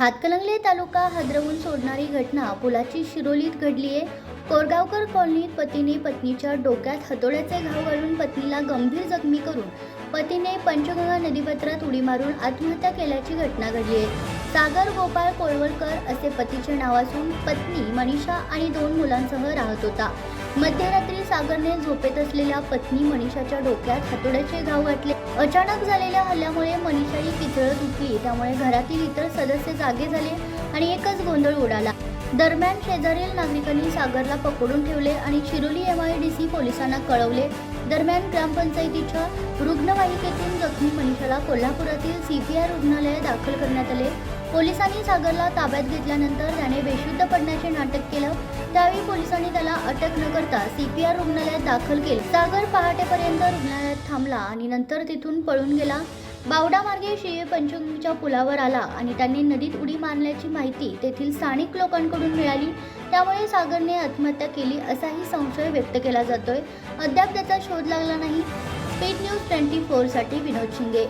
हातकलंगले तालुका हादरवून सोडणारी घटना पुलाची शिरोलीत घडली आहे कोरगावकर कॉलनीत पतीने पत्नीच्या डोक्यात हतोड्याचे घाव घालून पत्नीला गंभीर जखमी करून पतीने पंचगंगा नदीपात्रात उडी मारून आत्महत्या केल्याची घटना घडली आहे सागर गोपाळ कोळवलकर असे पतीचे नाव असून पत्नी मनीषा आणि दोन मुलांसह राहत होता. मध्यरात्री सागरने झोपेत असलेल्या पत्नी मनीषाच्या डोक्यात हातोड्याचे घाव घातले. अचानक झालेल्या हल्ल्यामुळे मनीषा ही पितळत उठली. त्यामुळे घरातील इतर सदस्य जागे झाले आणि एकच गोंधळ उडाला. दरम्यान शेजारील नागरिकांनी सागरला पकडून ठेवले आणि Chiroli M I D C पोलिसांना कळवले. दरम्यान ग्रामपंचायतीच्या रुग्णवाहिकेतून जखमी मनीषाला कोल्हापुरातील सी पी आय रुग्णालयात दाखल करण्यात आले. पोलिसांनी सागरला ताब्यात घेतल्यानंतर त्याने बेशुद्ध पडण्याचे नाटक केलं. त्यावेळी पोलिसांनी त्याला अटक न करता सीपीआर रुग्णालयात दाखल केले. सागर पहाटेपर्यंत रुग्णालयात थांबला आणि नंतर तिथून पळून गेला. बावडा मार्गे शिवे पंचमीच्या पुलावर आला आणि त्यांनी नदीत उडी मारल्याची माहिती तेथील स्थानिक लोकांकडून मिळाली. त्यामुळे सागरने आत्महत्या केली असाही संशय व्यक्त केला जातोय. अद्याप त्याचा शोध लागला नाही. स्पीड न्यूज ट्वेंटी फोरसाठी विनोद शिंगे